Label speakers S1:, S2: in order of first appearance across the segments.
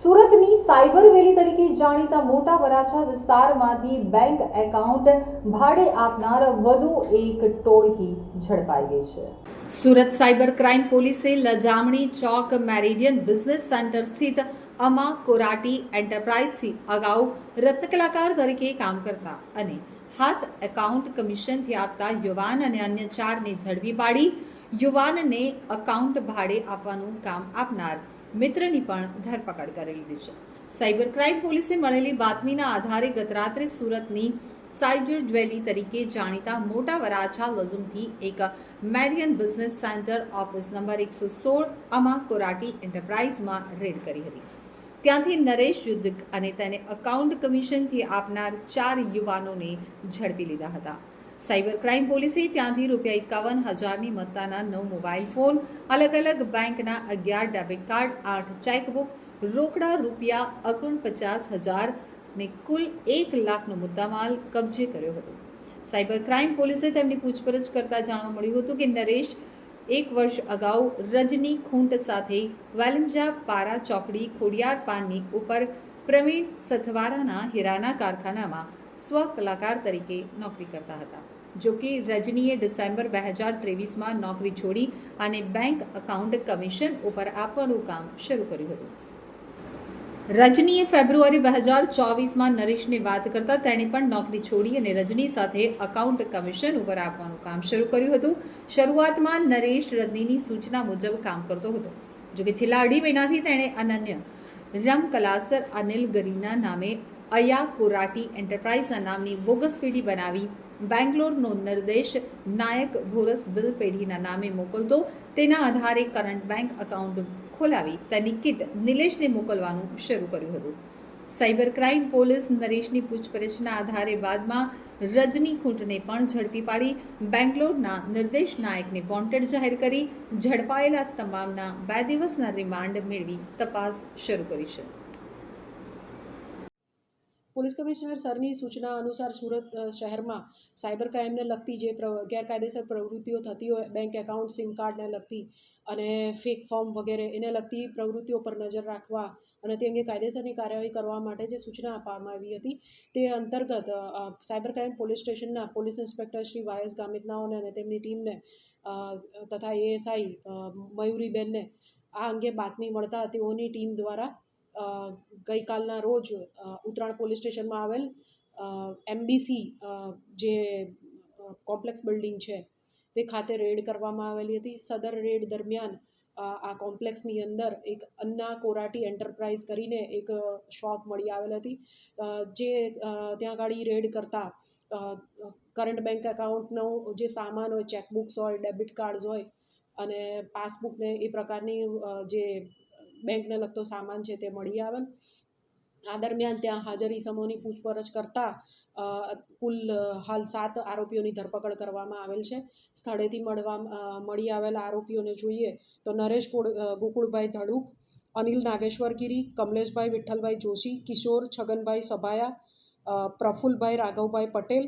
S1: સુરતની સાયબર વેલી તરીકે જાણીતા મોટા વરાછા વિસ્તારમાંથી બેંક એકાઉન્ટ ભાડે આપનાર વધુ એક ટોળકી ઝડપાઈ ગઈ છે. સુરત સાયબર ક્રાઇમ પોલીસે Lajamani Chowk Meridian business centre સ્થિત અમા કોરાટી એન્ટરપ્રાઇઝથી અગાઉ રત્નકલાકાર તરીકે કામ કરતા અને હાથ એકાઉન્ટ કમિશનથી આપતા યુવાન અને અન્ય ચારને ઝડપી પાડી યુવાનને એકાઉન્ટ ભાડે આપવાનું કામ આપનાર મિત્રની પણ ધરપકડ કરી લીધી છે. સાયબર ક્રાઇમ પોલીસે મળેલી બાતમીના આધારે ગતરાત્રે સુરતની સાયબર જ્વેલી તરીકે જાણીતા મોટા વરાછા લઝુમથી એક Marion business centre office number એકસો સોળ અમા કોરાટી એન્ટરપ્રાઇઝમાં રેડ કરી હતી. ત્યાંથી નરેશ યુદ્ધ અને તેને અકાઉન્ટ કમિશનથી આપનાર ચાર યુવાનોને ઝડપી લીધા હતા. સાયબર ક્રાઇમ પોલીસે ત્યાંથી રૂપિયા એકાવન હજારની મત્તાના નવ મોબાઈલ ફોન, અલગ અલગ બેંકના અગિયાર ડેબિટ કાર્ડ, આઠ ચેકબુક, રોકડા રૂપિયા ઓગણપચાસ હજાર ને કુલ એક લાખનો મુદ્દામાલ કબજે કર્યો હતો. સાયબર ક્રાઇમ પોલીસે તેમની પૂછપરછ કરતા જાણવા મળ્યું હતું કે નરેશ એક વર્ષ અગાઉ રજની ખૂંટ સાથે વાલંજા પારા ચોકડી ખોડિયાર પાનની ઉપર પ્રવીણ સથવારાના હીરાના કારખાનામાં સ્વ કલાકાર તરીકે નોકરી કરતા હતા. જો કે રજનીએ ડિસેમ્બર બે હજાર ત્રેવીસમાં નોકરી છોડી અને બેંક એકાઉન્ટ કમિશન ઉપર આપવાનું કામ શરૂ કર્યું હતું. રજનીએ ફેબ્રુઆરી બે હજાર ચોવીસમાં નરેશને વાત કરતા તેણે પણ નોકરી છોડી અને રજની સાથે અકાઉન્ટ કમિશન ઉપર આપવાનું કામ શરૂ કર્યું હતું. શરૂઆતમાં નરેશ રજનીની સૂચના મુજબ કામ કરતો હતો. જોકે છેલ્લા અઢી મહિનાથી તેણે અનન્ય રમ કલાસર અનિલ ગરીના નામે અયા કોરાટી એન્ટરપ્રાઇઝના નામની બોગસ પેઢી બનાવી બેંગ્લોરનો નિર્દેશ નાયક ભોરસ બિલ પેઢીના નામે મોકલતો. તેના આધારે કરંટ બેંક એકાઉન્ટ ખોલાવી તેની કિટ નિલેશને મોકલવાનું શરૂ કર્યું હતું. સાયબર ક્રાઇમ પોલીસ નરેશની પૂછપરછના આધારે બાદમાં રજની ખૂંટને પણ ઝડપી પાડી. બેંગ્લોરના નિર્દેશ નાયકને વોન્ટેડ જાહેર કરી. ઝડપાયેલા તમામના બે દિવસના રિમાન્ડ મેળવી તપાસ શરૂ કરી છે.
S2: પોલીસ કમિશનર સરની સૂચના અનુસાર સુરત શહેરમાં સાયબર ક્રાઇમને લગતી જે ગેરકાયદેસર પ્રવૃત્તિઓ થતી હોય, બેંક એકાઉન્ટ, સિમ કાર્ડને લગતી અને ફેક ફોર્મ વગેરે, એને લગતી પ્રવૃત્તિઓ પર નજર રાખવા અને તે અંગે કાયદેસરની કાર્યવાહી કરવા માટે જે સૂચના આપવામાં આવી હતી, તે અંતર્ગત સાયબર ક્રાઇમ પોલીસ સ્ટેશનના police inspector Shri Y S ગામિતનાઓને અને તેમની ટીમને તથા એએસઆઈ મયુરીબેનને આ અંગે બાતમી મળતા તેઓની ટીમ દ્વારા ગઈકાલના રોજ ઉત્તરાણ પોલીસ સ્ટેશનમાં આવેલ એમબીસી જે કોમ્પ્લેક્સ બિલ્ડિંગ છે, તે ખાતે રેડ કરવામાં આવેલી હતી. સદર રેડ દરમિયાન આ કોમ્પ્લેક્સની અંદર એક અન્ના કોરાટી એન્ટરપ્રાઇઝ કરીને એક શોપ મળી આવેલ હતી. જે ત્યાં ગાડી રેડ કરતા કરંટ બેંક એકાઉન્ટનો જે સામાન હોય, ચેકબુક્સ હોય, ડેબિટ કાર્ડ્સ હોય અને પાસબુકને એ પ્રકારની જે બેંકને લગતો સામાન છે તે મળી આવે. આ દરમિયાન ત્યાં હાજર ઇસમોની પૂછપરછ કરતા કુલ હાલ સાત આરોપીઓની ધરપકડ કરવામાં આવેલ છે. સ્થળેથી મળવા મળી આવેલા આરોપીઓને જોઈએ તો નરેશ ગોકુળભાઈ ધડુક, અનિલ નાગેશ્વર ગીરી કમલેશભાઈ વિઠ્ઠલભાઈ જોશી, કિશોર છગનભાઈ સભાયા પ્રફુલભાઈ રાઘવભાઈ પટેલ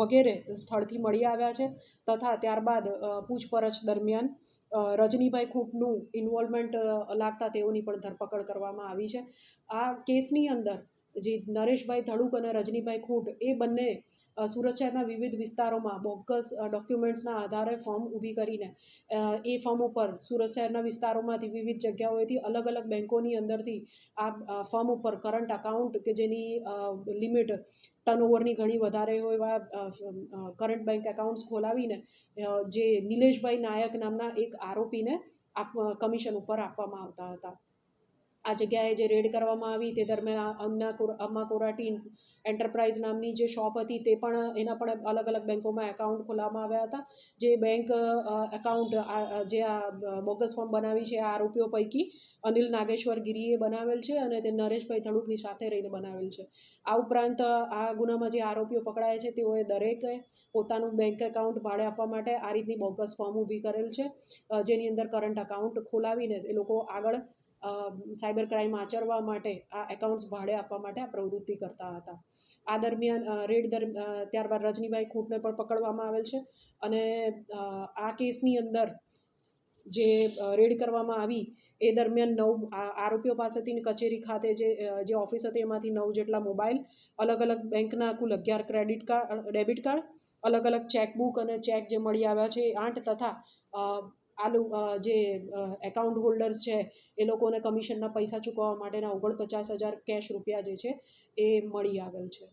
S2: વગેરે સ્થળથી મળી આવ્યા છે. તથા ત્યારબાદ પૂછપરછ દરમિયાન રજનીભાઈ ખૂંટનું ઇન્વોલ્વમેન્ટ લાગતા તેઓની પણ ધરપકડ કરવામાં આવી છે. આ કેસની અંદર જે નરેશભાઈ ધડુક અને રજનીભાઈ ખૂંટ, એ બંને સુરત શહેરના વિવિધ વિસ્તારોમાં બોગસ ડોક્યુમેન્ટ્સના આધારે ફોર્મ ઊભી કરીને એ ફોર્મ ઉપર સુરત શહેરના વિસ્તારોમાંથી વિવિધ જગ્યાઓએથી અલગ અલગ બેન્કોની અંદરથી આ ફોર્મ ઉપર કરંટ અકાઉન્ટ કે જેની લિમિટ ટર્નઓવરની ઘણી વધારે હોય એવા કરંટ બેંક એકાઉન્ટ્સ ખોલાવીને જે નિલેશભાઈ નાયક નામના એક આરોપીને આપ, કમિશન ઉપર આપવામાં આવતા હતા. આ જગ્યાએ જે રેડ કરવામાં આવી તે દરમિયાન કોર, અમ્મા કોરાટી એન્ટરપ્રાઇઝ નામની જે શોપ હતી તે પણ એના પણ અલગ અલગ બેંકોમાં એકાઉન્ટ ખોલાવવામાં આવ્યા હતા. જે બેંક એકાઉન્ટ જે આ બોગસ ફોર્મ બનાવી છે, આ આરોપીઓ પૈકી અનિલ નાગેશ્વર ગીરીએ બનાવેલ છે અને તે નરેશભાઈ થડુકની સાથે રહીને બનાવેલ છે. આ ઉપરાંત આ ગુનામાં જે આરોપીઓ પકડાયા છે તેઓએ દરેકે પોતાનું બેંક એકાઉન્ટ ભાડે આપવા માટે આ રીતની બોગસ ફોર્મ ઊભી કરેલ છે. જેની અંદર કરંટ અકાઉન્ટ ખોલાવીને એ લોકો આગળ સાયબર ક્રાઇમ આચરવા માટે, આ એકાઉન્ટ્સ ભાડે આપવા માટે આ પ્રવૃત્તિ કરતા હતા. આ દરમિયાન રેડ દર ત્યારબાદ રજનીભાઈ ખૂંટને પણ પકડવામાં આવેલ છે અને આ કેસની અંદર જે રેડ કરવામાં આવી, એ દરમિયાન નવ આરોપીઓ પાસેથી કચેરી ખાતે જે જે ઓફિસ હતી એમાંથી નવ જેટલા મોબાઈલ, અલગ અલગ બેંકના કુલ અગિયાર ક્રેડિટ કાર્ડ, ડેબિટ કાર્ડ, અલગ અલગ ચેકબુક અને ચેક જે મળી આવ્યા છે એ આઠ તથા આ જે એકાઉન્ટ હોલ્ડર્સ છે, એ લોકોને કમિશનના પૈસા ચૂકવવા માટેના ઓગણપચાસ હજાર કેશ રૂપિયા જે છે, એ મળી આવેલ છે.